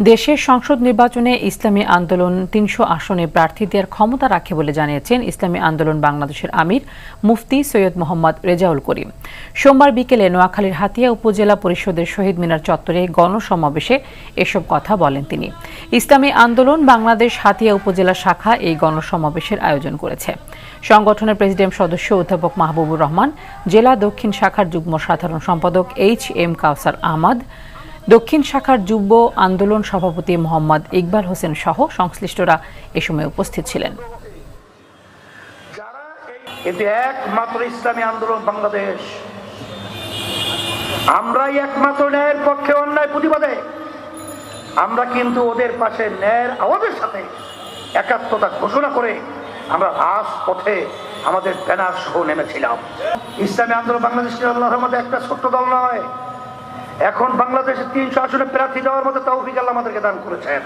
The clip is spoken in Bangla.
দেশের সংসদ নির্বাচনে ইসলামী আন্দোলন তিনশো আসনে প্রার্থী দেওয়ার ক্ষমতা রাখে বলে জানিয়েছেন ইসলামী আন্দোলন বাংলাদেশের আমির মুফতি সৈয়দ মোহাম্মদ রেজাউল করিম। সোমবার বিকেলে নোয়াখালীর হাতিয়া উপজেলা পরিষদের শহীদ মিনার চত্বরে গণসমাবেশে এসব কথা বলেন তিনি। ইসলামী আন্দোলন বাংলাদেশ হাতিয়া উপজেলা শাখা এই গণসমাবেশের আয়োজন করেছে। সংগঠনের প্রেসিডেন্ট সদস্য অধ্যাপক মাহবুবুর রহমান, জেলা দক্ষিণ শাখার যুগ্ম সাধারণ সম্পাদক এইচ এম কাউসার আহমদ দক্ষিণ শাখার যুব আন্দোলন সভাপতি মোহাম্মদ ইকবাল হোসেন সহ সংশ্লিষ্টরা এ সময় উপস্থিত ছিলেন। বাংলাদেশ, আমরাই একমাত্র ন্যায়ের পক্ষে অন্যায় প্রতিবাদে, আমরা কিন্তু ওদের পাশে ন্যায়ের আওয়াজের সাথে একাত্মতা ঘোষণা করে আমরা রাজপথে আমাদের ব্যানার সহ নেমেছিলাম। ইসলামী আন্দোলন বাংলাদেশের আল্লাহর মধ্যে একটা ছোট্ট দল নয় এখন বাংলাদেশের তিনশো আসনে প্রার্থী দেওয়ার মতো তৌফিক আল্লাহ আমাদেরকে দান করেছেন।